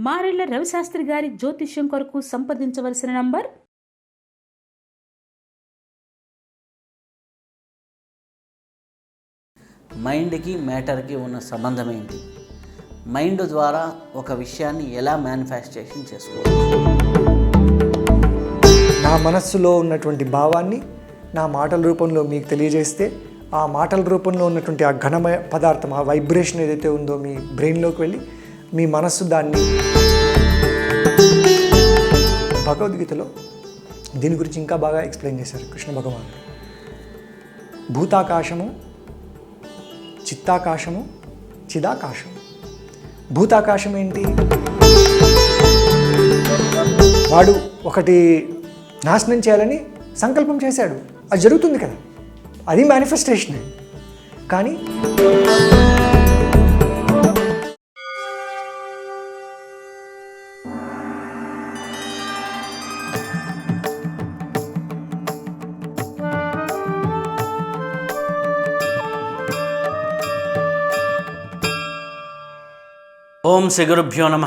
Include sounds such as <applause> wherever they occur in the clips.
మారెళ్ళ రవిశాస్త్రి గారి జ్యోతిష్యం కొరకు సంప్రదించవలసిన నంబర్? మైండ్కి మ్యాటర్కి ఉన్న సంబంధం ఏంటి మైండ్ ద్వారా ఒక విషయాన్ని ఎలా మేనిఫెస్టేషన్ చేసుకోవచ్చు నా మనస్సులో ఉన్నటువంటి భావాన్ని నా మాటల రూపంలో మీకు తెలియజేస్తే ఆ మాటల రూపంలో ఉన్నటువంటి ఆ ఘనమయ పదార్థం ఆ వైబ్రేషన్ ఏదైతే ఉందో మీ బ్రెయిన్లోకి వెళ్ళి మీ మనస్సు దాన్ని భగవద్గీతలో దీని గురించి ఇంకా బాగా ఎక్స్ప్లెయిన్ చేశారు కృష్ణ భగవానుడు. భూతాకాశము చిత్తాకాశము చిదాకాశము. భూతాకాశం ఏంటి? వాడు ఒకటి నాశనం చేయాలని సంకల్పం చేశాడు. అది జరుగుతుంది కదా. అది మేనిఫెస్టేషన్ కానీ ఓం శిగురుభ్యో నమ.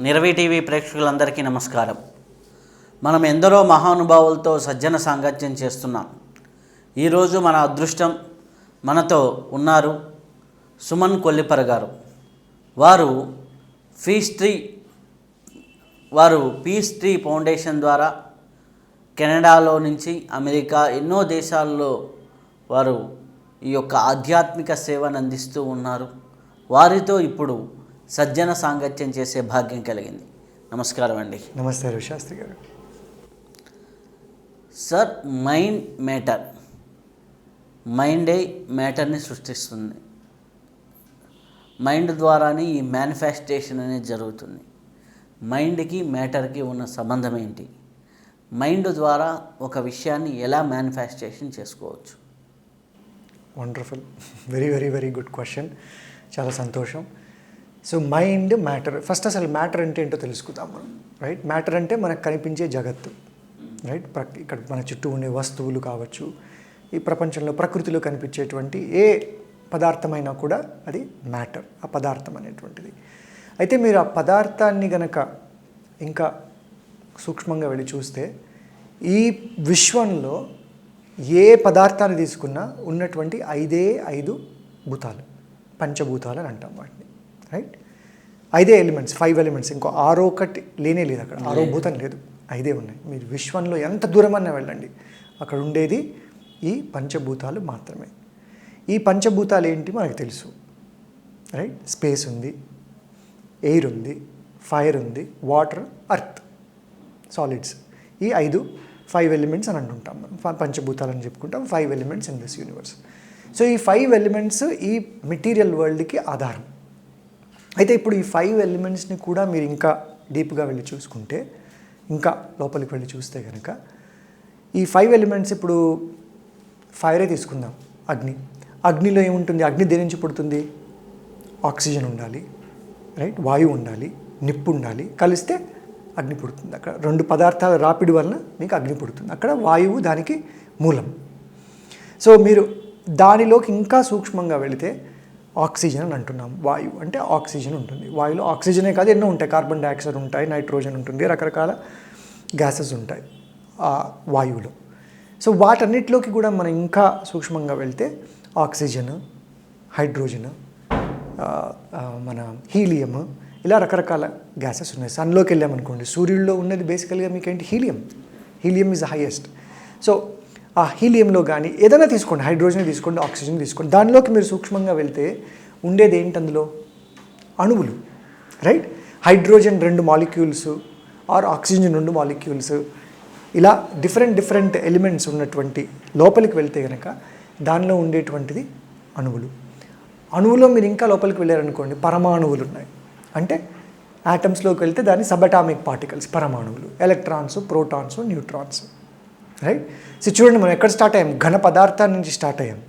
నిరవి టీవీ ప్రేక్షకులందరికీ నమస్కారం. మనం ఎందరో మహానుభావులతో సజ్జన సాంగత్యం చేస్తున్నాం. ఈరోజు మన అదృష్టం మనతో ఉన్నారు సుమన్ కొల్లిపర గారు. వారు ఫీస్ ట్రీ వారు పీస్ ట్రీ ఫౌండేషన్ ద్వారా కెనడాలో నుంచి అమెరికా ఎన్నో దేశాల్లో వారు ఈ యొక్క ఆధ్యాత్మిక సేవను అందిస్తూ ఉన్నారు. వారితో ఇప్పుడు సజ్జన సాంగత్యం చేసే భాగ్యం కలిగింది. నమస్కారం అండి. నమస్తే రవిశాస్త్రి గారు. Sir mind matter. మైండే మ్యాటర్ని సృష్టిస్తుంది. మైండ్ ద్వారానే ఈ మేనిఫెస్టేషన్ అనేది జరుగుతుంది. మైండ్కి మ్యాటర్కి ఉన్న సంబంధం ఏంటి? మైండ్ ద్వారా ఒక విషయాన్ని ఎలా మేనిఫెస్టేషన్ చేసుకోవచ్చు? Wonderful. <laughs> Very very very good question. చాలా సంతోషం. సో మైండ్ మ్యాటర్ ఫస్ట్ అసలు మ్యాటర్ అంటే ఏంటో తెలుసుకుందాం మనం రైట్ మ్యాటర్ అంటే మనకు కనిపించే జగత్తు రైట్ ఇక్కడ మన చుట్టూ ఉండే వస్తువులు కావచ్చు ఈ ప్రపంచంలో ప్రకృతిలో కనిపించేటువంటి ఏ పదార్థమైనా కూడా అది మ్యాటర్ ఆ పదార్థం అనేటువంటిది. అయితే మీరు ఆ పదార్థాన్ని గనక ఇంకా సూక్ష్మంగా వెళ్ళి చూస్తే ఈ విశ్వంలో ఏ పదార్థాన్ని తీసుకున్నా ఉన్నటువంటి ఐదే ఐదు భూతాలు పంచభూతాలు అని అంటాం వాటిని. రైట్ ఐదే ఎలిమెంట్స్ ఫైవ్ ఎలిమెంట్స్ ఇంకో ఆరో ఒకటి లేనే లేదు అక్కడ. ఆరో భూతం లేదు. ఐదే ఉన్నాయి. మీరు విశ్వంలో ఎంత దూరమన్నా వెళ్ళండి. అక్కడ ఉండేది ఈ పంచభూతాలు మాత్రమే. ఈ పంచభూతాలు ఏంటి మనకు తెలుసు. రైట్ స్పేస్ ఉంది ఎయిర్ ఉంది ఫైర్ ఉంది వాటర్ అర్త్ సాలిడ్స్ ఈ ఐదు ఫైవ్ ఎలిమెంట్స్ అని అంటుంటాం మనం. ఫ- పంచభూతాలని చెప్పుకుంటాం. Five elements in this universe so ఈ ఫైవ్ ఎలిమెంట్స్ ఈ మెటీరియల్ వరల్డ్కి ఆధారం. అయితే ఇప్పుడు ఈ ఫైవ్ ఎలిమెంట్స్ని కూడా మీరు ఇంకా డీప్గా వెళ్ళి చూసుకుంటే ఇంకా లోపలికి వెళ్ళి చూస్తే కనుక ఈ ఫైవ్ ఎలిమెంట్స్ ఇప్పుడు ఫైరే తీసుకుందాం. అగ్ని. అగ్నిలో ఏముంటుంది? అగ్ని దేని నుంచి పుడుతుంది? ఆక్సిజన్ ఉండాలి రైట్ వాయువు ఉండాలి నిప్పు ఉండాలి. కలిస్తే అగ్ని పుడుతుంది. అక్కడ రెండు పదార్థాల రాపిడి వలన మీకు అగ్ని పుడుతుంది. అక్కడ వాయువు దానికి మూలం. సో మీరు దానిలోకి ఇంకా సూక్ష్మంగా వెళితే ఆక్సిజన్ అని అంటున్నాం. వాయువు అంటే ఆక్సిజన్ ఉంటుంది. వాయువులో ఆక్సిజనే కాదు ఎన్నో ఉంటాయి. కార్బన్ డైఆక్సైడ్ ఉంటాయి నైట్రోజన్ ఉంటుంది రకరకాల గ్యాసెస్ ఉంటాయి ఆ వాయువులో. సో వాటన్నిటిలోకి కూడా మనం ఇంకా సూక్ష్మంగా వెళ్తే ఆక్సిజన్ హైడ్రోజన్ మన హీలియం ఇలా రకరకాల గ్యాసెస్ ఉన్నాయి. సన్లోకి వెళ్ళామనుకోండి సూర్యుడిలో ఉన్నది బేసికల్గా మీకు ఏంటి? Helium. Helium is highest so ఆ హీలియంలో కానీ ఏదైనా తీసుకోండి హైడ్రోజన్ తీసుకోండి ఆక్సిజన్ తీసుకోండి దానిలోకి మీరు సూక్ష్మంగా వెళ్తే ఉండేది ఏంటి అందులో? అణువులు రైట్ హైడ్రోజన్ రెండు మాలిక్యూల్స్ ఆర్ ఆక్సిజన్ రెండు మాలిక్యూల్స్. ఇలా డిఫరెంట్ డిఫరెంట్ ఎలిమెంట్స్ ఉన్నటువంటి లోపలికి వెళ్తే కనుక దానిలో ఉండేటువంటిది అణువులు. అణువులో మీరు ఇంకా లోపలికి వెళ్ళారనుకోండి పరమాణువులు ఉన్నాయి. అంటే ఆటమ్స్లోకి వెళ్తే దాన్ని సబటామిక్ పార్టికల్స్ పరమాణువులు. Electrons protons neutrons right so చూడండి మనం ఎక్కడ స్టార్ట్ అయ్యాం? ఘన పదార్థాల నుంచి స్టార్ట్ అయ్యాం.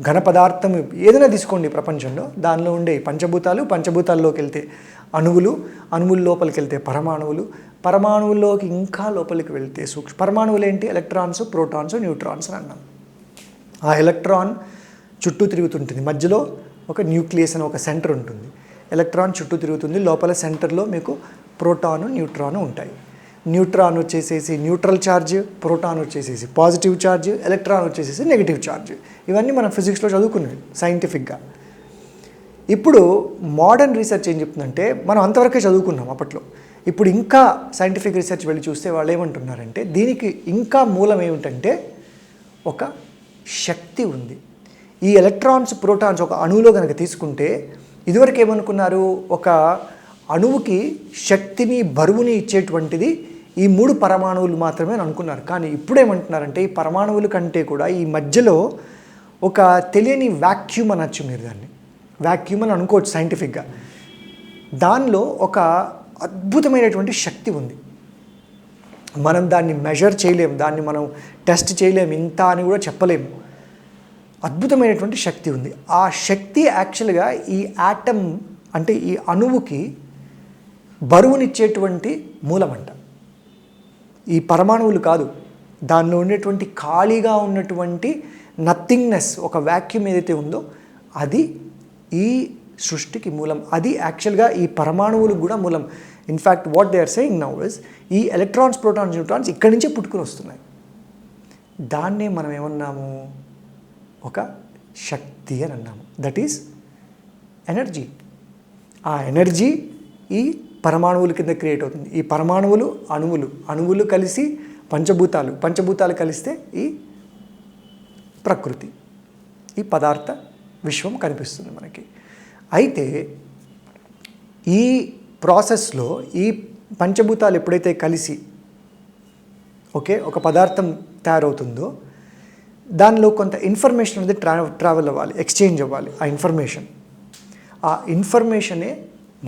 ఘన పదార్థం ఏదైనా తీసుకోండి ప్రపంచంలో. దానిలో ఉండే పంచభూతాలు పంచభూతాల్లోకి వెళ్తే అణువులు అణువుల లోపలికి వెళ్తే పరమాణువులు పరమాణువుల్లోకి ఇంకా లోపలికి వెళ్తే సూక్ష్మ పరమాణువులు ఏంటి? ఎలక్ట్రాన్స్ ప్రోటాన్స్ న్యూట్రాన్స్ అని అన్నాం. ఆ ఎలక్ట్రాన్ చుట్టూ తిరుగుతుంటుంది. మధ్యలో ఒక న్యూక్లియస్ అని ఒక సెంటర్ ఉంటుంది. ఎలక్ట్రాన్ చుట్టూ తిరుగుతుంది. లోపల సెంటర్లో మీకు ప్రోటాను న్యూట్రాను ఉంటాయి. న్యూట్రాన్ వచ్చేసేసి న్యూట్రల్ ఛార్జ్ ప్రోటాన్ వచ్చేసేసి పాజిటివ్ ఛార్జ్ ఎలక్ట్రాన్ వచ్చేసేసి నెగిటివ్ ఛార్జ్ ఇవన్నీ మనం ఫిజిక్స్లో చదువుకున్నాం సైంటిఫిక్గా. ఇప్పుడు మోడర్న్ రీసెర్చ్ ఏం చెప్తుందంటే మనం అంతవరకే చదువుకున్నాం అప్పట్లో. ఇప్పుడు ఇంకా సైంటిఫిక్ రీసెర్చ్ వెళ్ళి చూస్తే వాళ్ళు ఏమంటున్నారంటే దీనికి ఇంకా మూలం ఏమిటంటే ఒక శక్తి ఉంది. ఈ ఎలక్ట్రాన్స్ ప్రోటాన్స్ ఒక అణువులో కనుక తీసుకుంటే ఇదివరకు ఏమనుకున్నారు? ఒక అణువుకి శక్తిని బరువుని ఇచ్చేటువంటిది ఈ మూడు పరమాణువులు మాత్రమే అని అనుకున్నారు. కానీ ఇప్పుడేమంటున్నారంటే ఈ పరమాణువుల కంటే కూడా ఈ మధ్యలో ఒక తెలియని వాక్యూమ్ అనొచ్చు మీరు దాన్ని. వాక్యూమ్ అని అనుకోవచ్చు సైంటిఫిక్గా. దానిలో ఒక అద్భుతమైనటువంటి శక్తి ఉంది. మనం దాన్ని మెజర్ చేయలేము దాన్ని మనం టెస్ట్ చేయలేము ఇంత అని కూడా చెప్పలేము అద్భుతమైనటువంటి శక్తి ఉంది. ఆ శక్తి యాక్చువల్గా ఈ యాటమ్ అంటే ఈ అణువుకి బరువునిచ్చేటువంటి మూలమంట. ఈ పరమాణువులు కాదు. దానిలో ఉండేటువంటి ఖాళీగా ఉన్నటువంటి నథింగ్నెస్ ఒక వాక్యూమ్ ఏదైతే ఉందో అది ఈ సృష్టికి మూలం. అది యాక్చువల్గా ఈ పరమాణువులకు కూడా మూలం. In fact what they are saying now is ఈ ఎలక్ట్రాన్స్ ప్రోటాన్స్ న్యూట్రాన్స్ ఇక్కడి నుంచే పుట్టుకుని వస్తున్నాయి. దాన్నే మనం ఏమన్నాము? ఒక శక్తి అని అన్నాము. దట్ ఈస్ ఎనర్జీ ఆ ఎనర్జీ ఈ పరమాణువుల కింద క్రియేట్ అవుతుంది. ఈ పరమాణువులు అణువులు అణువులు కలిసి పంచభూతాలు పంచభూతాలు కలిస్తే ఈ ప్రకృతి ఈ పదార్థ విశ్వం కనిపిస్తుంది మనకి. అయితే ఈ ప్రాసెస్లో ఈ పంచభూతాలు ఎప్పుడైతే కలిసి ఓకే ఒక పదార్థం తయారవుతుందో దానిలో కొంత ఇన్ఫర్మేషన్ అనేది ట్రా ట్రావెల్ అవ్వాలి ఎక్స్చేంజ్ అవ్వాలి ఆ ఇన్ఫర్మేషన్ ఆ ఇన్ఫర్మేషనే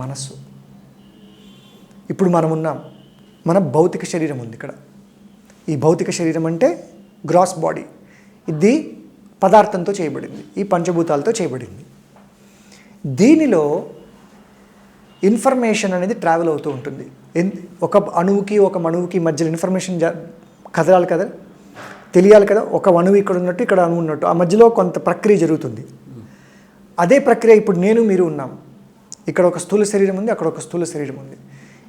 మనస్సు. ఇప్పుడు మనం ఉన్నాం. మన భౌతిక శరీరం ఉంది ఇక్కడ. ఈ భౌతిక శరీరం అంటే గ్రాస్ బాడీ. ఇది పదార్థంతో చేయబడింది. ఈ పంచభూతాలతో చేయబడింది. దీనిలో ఇన్ఫర్మేషన్ అనేది ట్రావెల్ అవుతూ ఉంటుంది. ఎన్- ఒక అణువుకి ఒక మణువుకి మధ్యలో ఇన్ఫర్మేషన్ జ- కదలాలి కదా? తెలియాలి కదా? ఒక అణువు ఇక్కడ ఉన్నట్టు ఇక్కడ అణువు ఉన్నట్టు. ఆ మధ్యలో కొంత ప్రక్రియ జరుగుతుంది. అదే ప్రక్రియ ఇప్పుడు నేను మీరు ఉన్నాం. ఇక్కడ ఒక స్థూల శరీరం ఉంది అక్కడ ఒక స్థూల శరీరం ఉంది.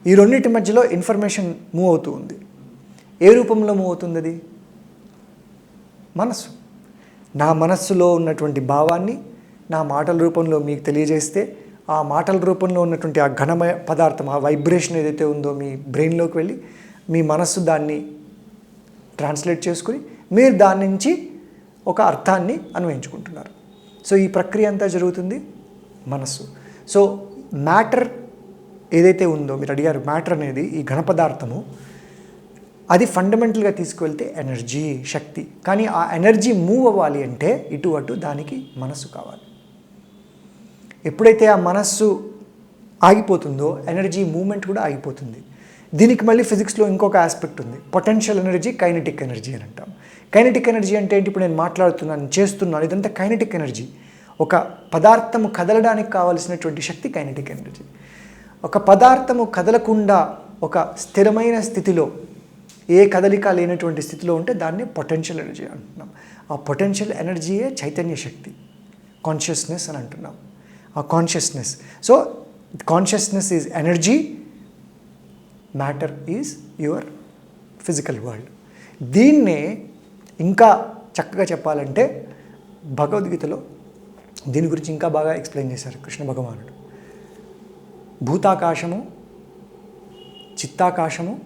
ఈ రెండింటి మధ్యలో ఇన్ఫర్మేషన్ మూవ్ అవుతూ ఉంది. ఏ రూపంలో మూవ్ అవుతుంది అది? మనస్సు. నా మనస్సులో ఉన్నటువంటి భావాన్ని నా మాటల రూపంలో మీకు తెలియజేస్తే ఆ మాటల రూపంలో ఉన్నటువంటి ఆ ఘనమయ పదార్థం ఆ వైబ్రేషన్ ఏదైతే ఉందో మీ బ్రెయిన్లోకి వెళ్ళి మీ మనస్సు దాన్ని ట్రాన్స్లేట్ చేసుకుని మీరు దాని నుంచి ఒక అర్థాన్ని అన్వయించుకుంటున్నారు. సో ఈ ప్రక్రియ అంతా జరుగుతుంది మనస్సు. సో మ్యాటర్ ఏదైతే ఉందో మీరు అడిగారు మ్యాటర్ అనేది ఈ ఘన పదార్థము అది ఫండమెంటల్గా తీసుకువెళ్తే ఎనర్జీ శక్తి. కానీ ఆ ఎనర్జీ మూవ్ అవ్వాలి అంటే ఇటు అటు దానికి మనస్సు కావాలి. ఎప్పుడైతే ఆ మనస్సు ఆగిపోతుందో ఎనర్జీ మూమెంట్ కూడా ఆగిపోతుంది. దీనికి మళ్ళీ ఫిజిక్స్లో ఇంకొక ఆస్పెక్ట్ ఉంది. పొటెన్షియల్ ఎనర్జీ కైనటిక్ ఎనర్జీ అని అంటాం. కైనటిక్ ఎనర్జీ అంటే ఏంటి? ఇప్పుడు నేను మాట్లాడుతున్నాను చేస్తున్నాను ఇదంతా కైనటిక్ ఎనర్జీ ఒక పదార్థము కదలడానికి కావలసినటువంటి శక్తి కైనటిక్ ఎనర్జీ ఒక పదార్థము కదలకుండా ఒక స్థిరమైన స్థితిలో ఏ కదలిక లేనటువంటి స్థితిలో ఉంటే దాన్ని పొటెన్షియల్ ఎనర్జీ అంటున్నాం. ఆ పొటెన్షియల్ ఎనర్జీయే చైతన్య శక్తి కాన్షియస్నెస్ అని అంటున్నాం. ఆ consciousness so consciousness is energy matter is your physical world దీన్నే ఇంకా చక్కగా చెప్పాలంటే భగవద్గీతలో దీని గురించి ఇంకా బాగా ఎక్స్ప్లెయిన్ చేశారు కృష్ణ భగవానుడు. భూతాకాశము చిత్తాకాశము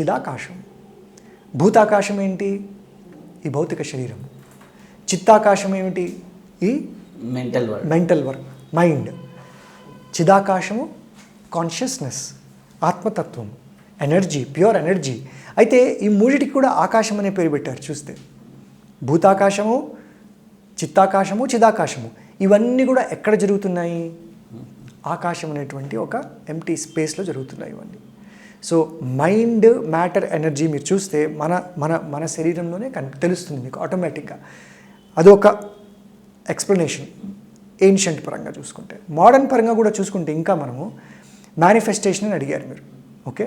చిదాకాశము. భూతాకాశం ఏంటి? ఈ భౌతిక శరీరం చిత్తాకాశం ఏమిటి? ఈ mental word mental work mind చిదాకాశము consciousness ఆత్మతత్వం. ఎనర్జీ ప్యూర్ ఎనర్జీ అయితే ఈ మూడిటికి కూడా ఆకాశం అనే పేరు పెట్టారు చూస్తే. భూతాకాశము చిత్తాకాశము చిదాకాశము. ఇవన్నీ కూడా ఎక్కడ జరుగుతున్నాయి? ఆకాశం అనేటువంటి ఒక ఎంటీ స్పేస్లో జరుగుతున్నాయి ఇవన్నీ. సో మైండ్ మ్యాటర్ ఎనర్జీ మీరు చూస్తే మన మన మన శరీరంలోనే కన్ తెలుస్తుంది మీకు ఆటోమేటిక్గా అది ఒక ఎక్స్ప్లెనేషన్ ఏన్షియంట్ పరంగా చూసుకుంటే. మోడర్న్ పరంగా కూడా చూసుకుంటే ఇంకా మనము మేనిఫెస్టేషన్ అని అడిగారు మీరు. ఓకే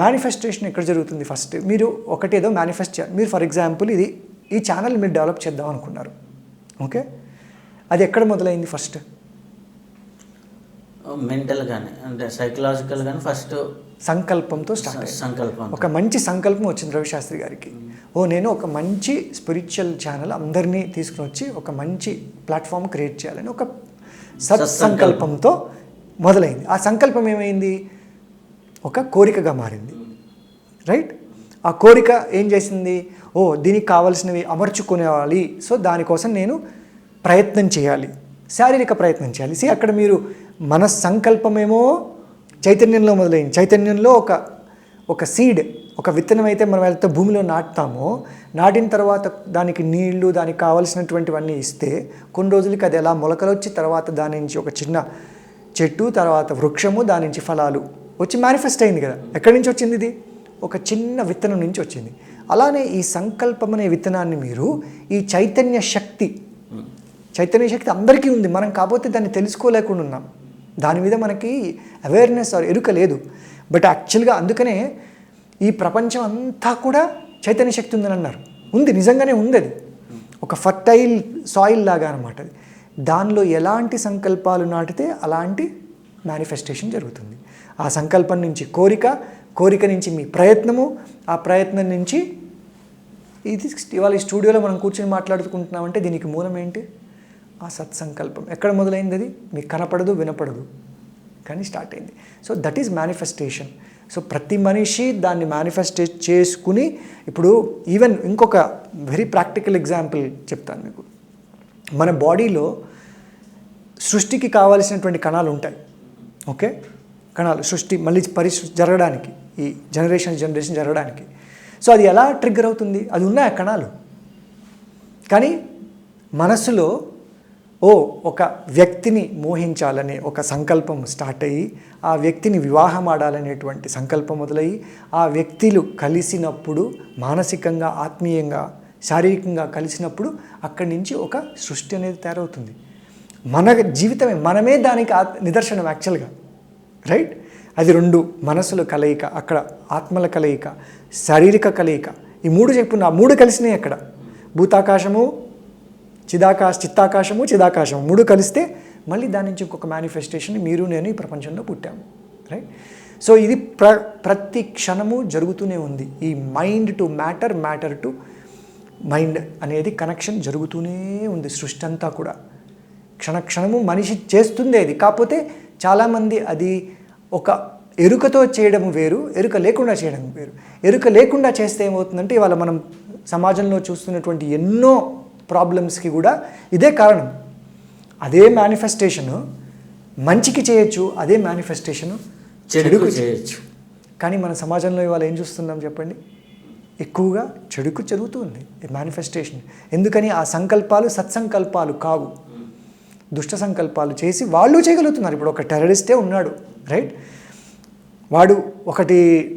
మేనిఫెస్టేషన్ ఎక్కడ జరుగుతుంది ఫస్ట్ మీరు ఒకటేదో మేనిఫెస్ట్ చేయాలి మీరు ఫర్ ఎగ్జాంపుల్ ఇది ఈ ఛానల్ మీరు డెవలప్ చేద్దాం అనుకున్నారు. ఓకే అది ఎక్కడ మొదలైంది ఫస్ట్ మెంటల్ కానీ అంటే సైకలాజికల్ కానీ ఫస్ట్ సంకల్పంతో స్టార్ట్ సంకల్పం. ఒక మంచి సంకల్పం వచ్చింది రవిశాస్త్రి గారికి. ఓ నేను ఒక మంచి స్పిరిచువల్ ఛానల్ అందరినీ తీసుకుని వచ్చి ఒక మంచి ప్లాట్ఫామ్ క్రియేట్ చేయాలని ఒక సత్సంకల్పంతో మొదలైంది. ఆ సంకల్పం ఏమైంది? ఒక కోరికగా మారింది. రైట్? ఆ కోరిక ఏం చేసింది? ఓ దీనికి కావాల్సినవి అమర్చుకునేవాలి. సో దానికోసం నేను ప్రయత్నం చేయాలి. శారీరక ప్రయత్నం చేయాలి. సి అక్కడ మీరు మన సంకల్పమేమో చైతన్యంలో మొదలైంది. చైతన్యంలో ఒక ఒక సీడ్ ఒక విత్తనం అయితే మనం వెళ్తే భూమిలో నాటుతామో నాటిన తర్వాత దానికి నీళ్ళు దానికి కావలసినటువంటివన్నీ ఇస్తే కొన్ని రోజులకి అది ఎలా మొలకలు వచ్చి తర్వాత దాని నుంచి ఒక చిన్న చెట్టు తర్వాత వృక్షము దాని నుంచి ఫలాలు వచ్చి మేనిఫెస్ట్ అయింది కదా. ఎక్కడి నుంచి వచ్చింది ఇది? ఒక చిన్న విత్తనం నుంచి వచ్చింది. అలానే ఈ సంకల్పం అనే విత్తనాన్ని మీరు ఈ చైతన్య శక్తి చైతన్య శక్తి అందరికీ ఉంది. మనం కాకపోతే దాన్ని తెలుసుకోలేకుండా ఉన్నాం. దాని మీద మనకి అవేర్నెస్ ఆర్ ఎరుక లేదు. బట్ యాక్చువల్గా అందుకనే ఈ ప్రపంచం అంతా కూడా చైతన్య శక్తి ఉందని అన్నారు. ఉంది నిజంగానే ఉంది అది. ఒక ఫర్టైల్ సాయిల్ లాగా అనమాట అది. దానిలో ఎలాంటి సంకల్పాలు నాటితే అలాంటి మేనిఫెస్టేషన్ జరుగుతుంది. ఆ సంకల్పం నుంచి కోరిక కోరిక నుంచి మీ ప్రయత్నము ఆ ప్రయత్నం నుంచి ఇది ఇవాళ ఈ స్టూడియోలో మనం కూర్చొని మాట్లాడుకుంటున్నామంటే దీనికి మూలం ఏంటి? ఆ సత్సంకల్పం. ఎక్కడ మొదలైంది అది మీకు కనపడదు వినపడదు. కానీ స్టార్ట్ అయింది. So that is manifestation so ప్రతి మనిషి దాన్ని మేనిఫెస్టే చేసుకుని ఇప్పుడు ఈవెన్ ఇంకొక వెరీ ప్రాక్టికల్ ఎగ్జాంపుల్ చెప్తాను మీకు. మన బాడీలో సృష్టికి కావాల్సినటువంటి కణాలు ఉంటాయి. ఓకే? కణాలు సృష్టి మళ్ళీ పరిసృష్టి జరగడానికి ఈ జనరేషన్ జనరేషన్ జరగడానికి. సో అది ఎలా ట్రిగ్గర్ అవుతుంది? అది ఉన్నాయి ఆ కణాలు. కానీ మనసులో ఓ ఒక వ్యక్తిని మోహించాలనే ఒక సంకల్పం స్టార్ట్ అయ్యి ఆ వ్యక్తిని వివాహం ఆడాలనేటువంటి సంకల్పం మొదలయ్యి ఆ వ్యక్తులు కలిసినప్పుడు మానసికంగా ఆత్మీయంగా శారీరకంగా కలిసినప్పుడు అక్కడి నుంచి ఒక సృష్టి అనేది తయారవుతుంది. మన జీవితమే మనమే దానికి ఆత్- నిదర్శనం యాక్చువల్గా రైట్ అది రెండు మనసుల కలయిక అక్కడ ఆత్మల కలయిక శారీరక కలయిక. ఈ మూడు చెప్పున్న ఆ మూడు కలిసినాయి అక్కడ. భూతాకాశము చిదాకాశ చిత్తాకాశము చిదాకాశము మూడు కలిస్తే మళ్ళీ దాని నుంచి ఇంకొక మేనిఫెస్టేషన్ మీరు నేను ఈ ప్రపంచంలో పుట్టాము రైట్ సో ఇది ప్ర ప్రతి క్షణము జరుగుతూనే ఉంది. ఈ mind to matter matter to mind అనేది కనెక్షన్ జరుగుతూనే ఉంది సృష్టి అంతా కూడా. క్షణక్షణము మనిషి చేస్తుందే ఇది కాకపోతే చాలామంది అది ఒక ఎరుకతో చేయడం వేరు ఎరుక లేకుండా చేయడం వేరు. ఎరుక లేకుండా చేస్తే ఏమవుతుందంటే ఇవాళ మనం సమాజంలో చూస్తున్నటువంటి ఎన్నో ప్రాబ్లమ్స్కి కూడా ఇదే కారణం. అదే మేనిఫెస్టేషను మంచికి చేయొచ్చు అదే మేనిఫెస్టేషను చెడుకు చేయొచ్చు. కానీ మన సమాజంలో ఇవాళ ఏం చూస్తున్నాం చెప్పండి? ఎక్కువగా చెడుకు జరుగుతుంది మేనిఫెస్టేషన్ ఎందుకని? ఆ సంకల్పాలు సత్సంకల్పాలు కావు. దుష్ట సంకల్పాలు చేసి వాళ్ళు చేయగలుగుతున్నారు. ఇప్పుడు ఒక టెర్రరిస్టే ఉన్నాడు రైట్ వాడు ఒకటి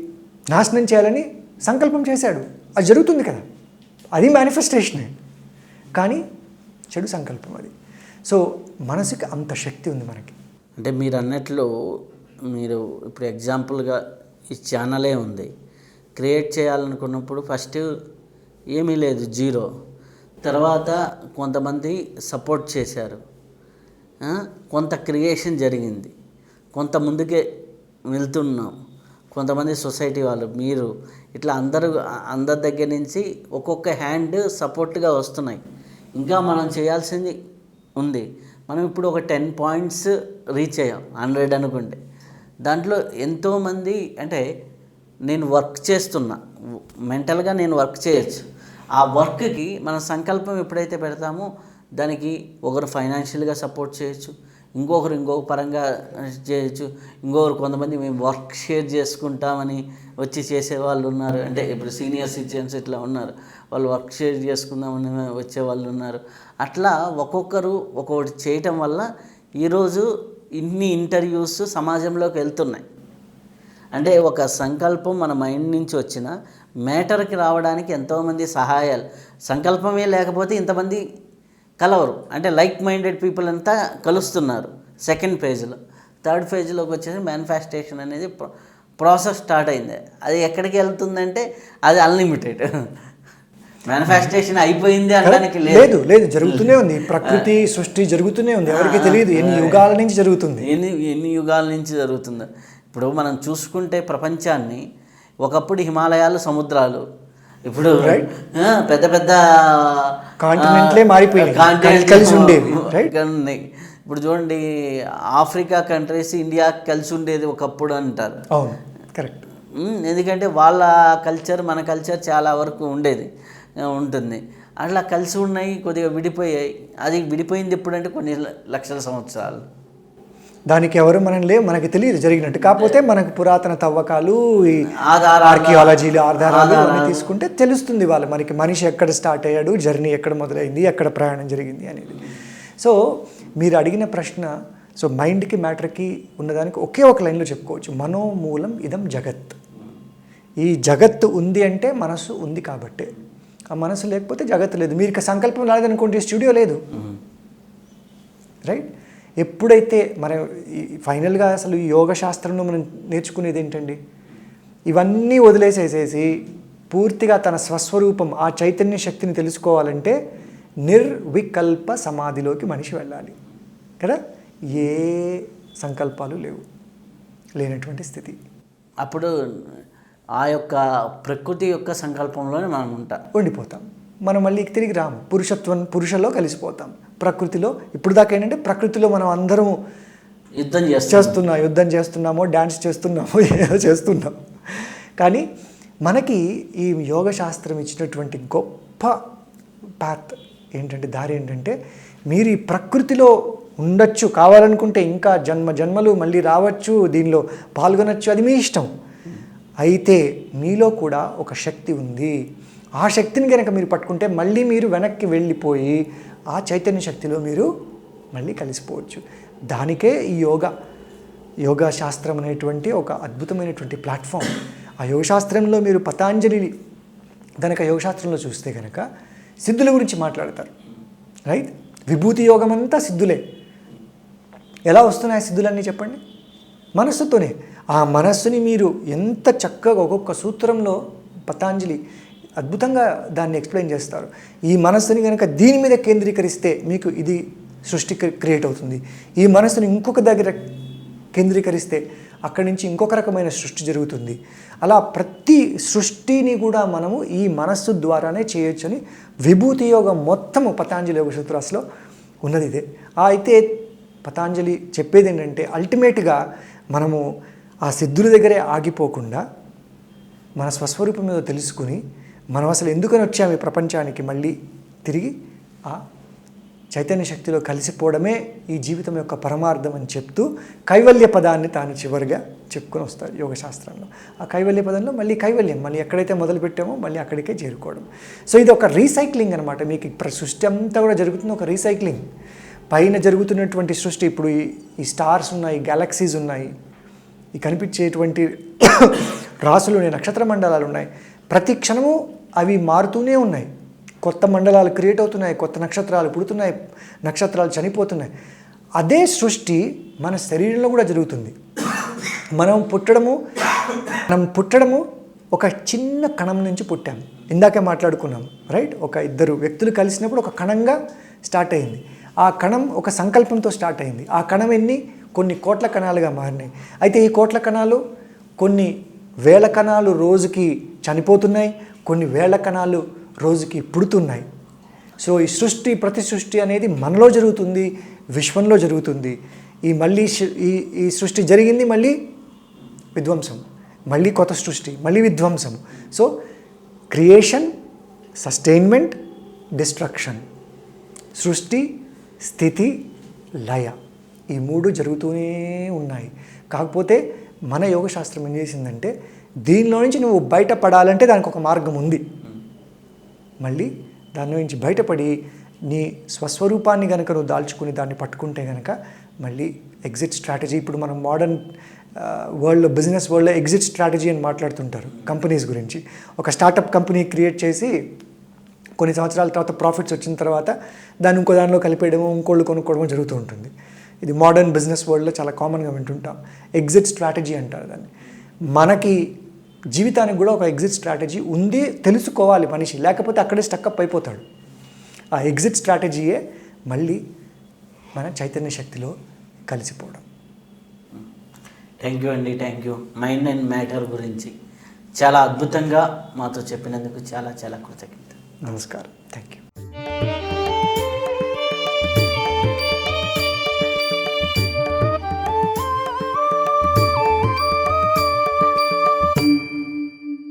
నాశనం చేయాలని సంకల్పం చేశాడు. అది జరుగుతుంది కదా. అది మేనిఫెస్టేషనే కానీ చెడు సంకల్పం అది. సో మనసుకి అంత శక్తి ఉంది మనకి. అంటే మీరు అన్నట్లు మీరు ఇప్పుడు ఎగ్జాంపుల్గా ఈ ఛానలే ఉంది. క్రియేట్ చేయాలనుకున్నప్పుడు ఫస్ట్ ఏమీ లేదు జీరో. తర్వాత కొంతమంది సపోర్ట్ చేశారు. కొంత క్రియేషన్ జరిగింది. కొంత ముందుకే వెళ్తున్నాం. కొంతమంది సొసైటీ వాళ్ళు మీరు ఇట్లా అందరూ అందరి దగ్గర నుంచి ఒక్కొక్క హ్యాండ్ సపోర్ట్గా వస్తున్నాయి. ఇంకా మనం చేయాల్సింది ఉంది. మనం ఇప్పుడు ఒక టెన్ పాయింట్స్ రీచ్ అయ్యాం హండ్రెడ్ అనుకుంటే. దాంట్లో ఎంతోమంది అంటే నేను వర్క్ చేస్తున్నా. మెంటల్గా నేను వర్క్ చేయొచ్చు. ఆ వర్క్కి మన సంకల్పం ఎప్పుడైతే పెడతామో దానికి ఒకరు ఫైనాన్షియల్గా సపోర్ట్ చేయొచ్చు. ఇంకొకరు ఇంకొక పరంగా చేయొచ్చు. ఇంకొకరు కొంతమంది మేము వర్క్ షేర్ చేసుకుంటామని వచ్చి చేసే వాళ్ళు ఉన్నారు. అంటే ఇప్పుడు సీనియర్ సిటిజన్స్ ఇట్లా ఉన్నారు. వాళ్ళు వర్క్ షేర్ చేసుకుందామని వచ్చే వాళ్ళు ఉన్నారు. అట్లా ఒక్కొక్కరు ఒక్కొక్కటి చేయటం వల్ల ఈరోజు ఇన్ని ఇంటర్వ్యూస్ సమాజంలోకి వెళ్తున్నాయి. అంటే ఒక సంకల్పం మన మైండ్ నుంచి వచ్చిన మ్యాటర్కి రావడానికి ఎంతోమంది సహాయాలు. సంకల్పమే లేకపోతే ఇంతమంది కలవరు. అంటే లైక్ మైండెడ్ పీపుల్ అంతా కలుస్తున్నారు సెకండ్ ఫేజ్లో థర్డ్ ఫేజ్లోకి వచ్చేసి మేనిఫెస్టేషన్ అనేది ప్రాసెస్ స్టార్ట్ అయింది. అది ఎక్కడికి వెళ్తుందంటే అది అన్లిమిటెడ్ మేనిఫెస్టేషన్ అయిపోయింది? అనడానికి లేదు. లేదు జరుగుతూనే ఉంది. ప్రకృతి సృష్టి జరుగుతూనే ఉంది. ఎవరికి తెలియదు. ఎన్ని యుగాల నుంచి జరుగుతుంది. ఎన్ని ఎన్ని యుగాల నుంచి జరుగుతుందో? ఇప్పుడు మనం చూసుకుంటే ప్రపంచాన్ని ఒకప్పుడు హిమాలయాలు సముద్రాలు ఇప్పుడు పెద్ద పెద్ద మారిపోయినాయి. continent-లే కలిసి ఉండేవి? ఉన్నాయి. ఇప్పుడు చూడండి ఆఫ్రికా కంట్రీస్ ఇండియా కలిసి ఉండేది ఒకప్పుడు అంటారు. అవును కరెక్ట్. ఎందుకంటే వాళ్ళ కల్చర్ మన కల్చర్ చాలా వరకు ఉండేది ఉంటుంది. అట్లా కలిసి ఉన్నాయి కొద్దిగా విడిపోయాయి. అది విడిపోయింది ఎప్పుడంటే కొన్ని లక్షల సంవత్సరాలు. దానికి ఎవరు మనం లేవు మనకి తెలియదు జరిగినట్టు. కాకపోతే మనకు పురాతన తవ్వకాలు ఈ ఆర్కియాలజీలు ఆధారాలు. అన్నీ తీసుకుంటే తెలుస్తుంది వాళ్ళు. మనకి మనిషి ఎక్కడ స్టార్ట్ అయ్యాడు జర్నీ ఎక్కడ మొదలైంది ఎక్కడ ప్రయాణం జరిగింది అనేది. సో మీరు అడిగిన ప్రశ్న సో మైండ్కి మ్యాటర్కి ఉన్నదానికి ఒకే ఒక లైన్లో చెప్పుకోవచ్చు. మనోమూలం ఇదం జగత్. ఈ జగత్తు ఉంది అంటే మనసు ఉంది కాబట్టే. ఆ మనసు లేకపోతే జగత్తు లేదు. మీరు సంకల్పం రాలేదనుకోండి స్టూడియో లేదు. రైట్? ఎప్పుడైతే మనం ఈ ఫైనల్గా అసలు ఈ యోగ శాస్త్రంలో మనం నేర్చుకునేది ఏంటండి? ఇవన్నీ వదిలేసేసేసి పూర్తిగా తన స్వస్వరూపం ఆ చైతన్య శక్తిని తెలుసుకోవాలంటే నిర్వికల్ప సమాధిలోకి మనిషి వెళ్ళాలి. కదా? ఏ సంకల్పాలు లేవు. లేనటువంటి స్థితి. అప్పుడు ఆ యొక్క ప్రకృతి యొక్క సంకల్పంలోనే మనం ఉంటాం. ఉండిపోతాం. మనం మళ్ళీ తిరిగి రాము. పురుషత్వం పురుషలో కలిసిపోతాం. ప్రకృతిలో ఇప్పుడు దాకా ఏంటంటే ప్రకృతిలో మనం అందరం యుద్ధం చేస్తాం చేస్తున్నా. యుద్ధం చేస్తున్నామో డ్యాన్స్ చేస్తున్నామో <laughs> ఏదో చేస్తున్నాం. కానీ మనకి ఈ యోగ శాస్త్రం ఇచ్చినటువంటి గొప్ప పాత్ ఏంటంటే దారి ఏంటంటే మీరు ఈ ప్రకృతిలో ఉండొచ్చు కావాలనుకుంటే ఇంకా జన్మ జన్మలు మళ్ళీ రావచ్చు దీనిలో పాల్గొనొచ్చు అది మీ ఇష్టం. అయితే మీలో కూడా ఒక శక్తి ఉంది. ఆ శక్తిని కనుక మీరు పట్టుకుంటే మళ్ళీ మీరు వెనక్కి వెళ్ళిపోయి ఆ చైతన్య శక్తిలో మీరు మళ్ళీ కలిసిపోవచ్చు. దానికే ఈ యోగా. యోగా శాస్త్రం అనేటువంటి ఒక అద్భుతమైనటువంటి ప్లాట్ఫామ్. ఆ యోగశాస్త్రంలో మీరు పతాంజలి గనక యోగశాస్త్రంలో చూస్తే కనుక సిద్ధుల గురించి మాట్లాడతారు. రైట్? విభూతి యోగం అంతా సిద్ధులే. ఎలా వస్తున్నాయి సిద్ధులన్నీ చెప్పండి? మనస్సుతోనే. ఆ మనస్సుని మీరు ఎంత చక్కగా ఒక్కొక్క సూత్రంలో పతాంజలి అద్భుతంగా దాన్ని ఎక్స్ప్లెయిన్ చేస్తారు. ఈ మనస్సుని కనుక దీని మీద కేంద్రీకరిస్తే మీకు ఇది సృష్టి క్రియేట్ అవుతుంది. ఈ మనస్సుని ఇంకొక దగ్గర కేంద్రీకరిస్తే అక్కడి నుంచి ఇంకొక రకమైన సృష్టి జరుగుతుంది. అలా ప్రతి సృష్టిని కూడా మనము ఈ మనస్సు ద్వారానే చేయొచ్చని విభూతి యోగం మొత్తము పతాంజలి యోగ సూత్రాస్లో ఉన్నది ఇదే. అయితే పతాంజలి చెప్పేది ఏంటంటే అల్టిమేట్గా మనము ఆ సిద్ధుల దగ్గరే ఆగిపోకుండా మన స్వస్వరూపం మీద తెలుసుకుని మనం అసలు ఎందుకని వచ్చాము ఈ ప్రపంచానికి? మళ్ళీ తిరిగి ఆ చైతన్య శక్తిలో కలిసిపోవడమే ఈ జీవితం యొక్క పరమార్థం అని చెప్తూ కైవల్య పదాన్ని తాను చివరిగా చెప్పుకొని వస్తాడు యోగశాస్త్రంలో. ఆ కైవల్య పదంలో మళ్ళీ కైవల్యం మళ్ళీ ఎక్కడైతే మొదలు పెట్టామో మళ్ళీ అక్కడికే చేరుకోవడం. సో ఇది ఒక రీసైక్లింగ్ అనమాట మీకు సృష్టి అంతా కూడా జరుగుతుంది ఒక రీసైక్లింగ్. పైన జరుగుతున్నటువంటి సృష్టి ఇప్పుడు ఈ స్టార్స్ ఉన్నాయి గెలాక్సీస్ ఉన్నాయి ఈ కనిపించేటువంటి <coughs> రాసులు ఉన్నాయి నక్షత్ర మండలాలు ఉన్నాయి ప్రతి క్షణము అవి మారుతూనే ఉన్నాయి. కొత్త మండలాలు క్రియేట్ అవుతున్నాయి కొత్త నక్షత్రాలు పుడుతున్నాయి నక్షత్రాలు చనిపోతున్నాయి. అదే సృష్టి మన శరీరంలో కూడా జరుగుతుంది. మనం పుట్టడము మనం పుట్టడము ఒక చిన్న కణం నుంచి పుట్టాము ఇందాకే మాట్లాడుకున్నాం రైట్ ఒక ఇద్దరు వ్యక్తులు కలిసినప్పుడు ఒక కణంగా స్టార్ట్ అయింది. ఆ కణం ఒక సంకల్పంతో స్టార్ట్ అయింది. ఆ కణం ఎన్ని? కొన్ని కోట్ల కణాలుగా మారినాయి. అయితే ఈ కోట్ల కణాలు కొన్ని వేల కణాలు రోజుకి చనిపోతున్నాయి. కొన్ని వేల కణాలు రోజుకి పుడుతున్నాయి. సో ఈ సృష్టి ప్రతి సృష్టి అనేది మనలో జరుగుతుంది విశ్వంలో జరుగుతుంది. ఈ మళ్ళీ ఈ ఈ సృష్టి జరిగింది మళ్ళీ విధ్వంసం. మళ్ళీ కొత్త సృష్టి మళ్ళీ విధ్వంసం. So creation sustainment destruction. సృష్టి స్థితి లయ. ఈ మూడు జరుగుతూనే ఉన్నాయి. కాకపోతే మన యోగశాస్త్రం ఏం చేసిందంటే దీనిలో నుంచి నువ్వు బయటపడాలంటే దానికి ఒక మార్గం ఉంది. మళ్ళీ దాని నుంచి బయటపడి నీ స్వస్వరూపాన్ని కనుక నువ్వు దాల్చుకుని దాన్ని పట్టుకుంటే కనుక మళ్ళీ ఎగ్జిట్ స్ట్రాటజీ ఇప్పుడు మనం మోడర్న్ వరల్డ్లో బిజినెస్ వరల్డ్లో ఎగ్జిట్ స్ట్రాటజీ అని మాట్లాడుతుంటారు కంపెనీస్ గురించి. ఒక స్టార్టప్ కంపెనీ క్రియేట్ చేసి కొన్ని సంవత్సరాల తర్వాత ప్రాఫిట్స్ వచ్చిన తర్వాత దాన్ని ఇంకో దానిలో కలిపేయడము ఇంకోళ్ళు కొనుక్కోవడం జరుగుతూ ఉంటుంది. ఇది మోడర్న్ బిజినెస్ వరల్డ్లో చాలా కామన్గా వింటుంటాం. ఎగ్జిట్ స్ట్రాటజీ అంటారు దాన్ని. మనకి జీవితానికి కూడా ఒక ఎగ్జిట్ స్ట్రాటజీ ఉంది తెలుసుకోవాలి మనిషి. లేకపోతే అక్కడే స్టక్అప్ అయిపోతాడు. ఆ ఎగ్జిట్ స్ట్రాటజీయే మళ్ళీ మన చైతన్య శక్తిలో కలిసిపోవడం. థ్యాంక్ యూ అండి thank you mind and matter గురించి. చాలా అద్భుతంగా మాతో చెప్పినందుకు చాలా చాలా కృతజ్ఞత నమస్కారం. Thank you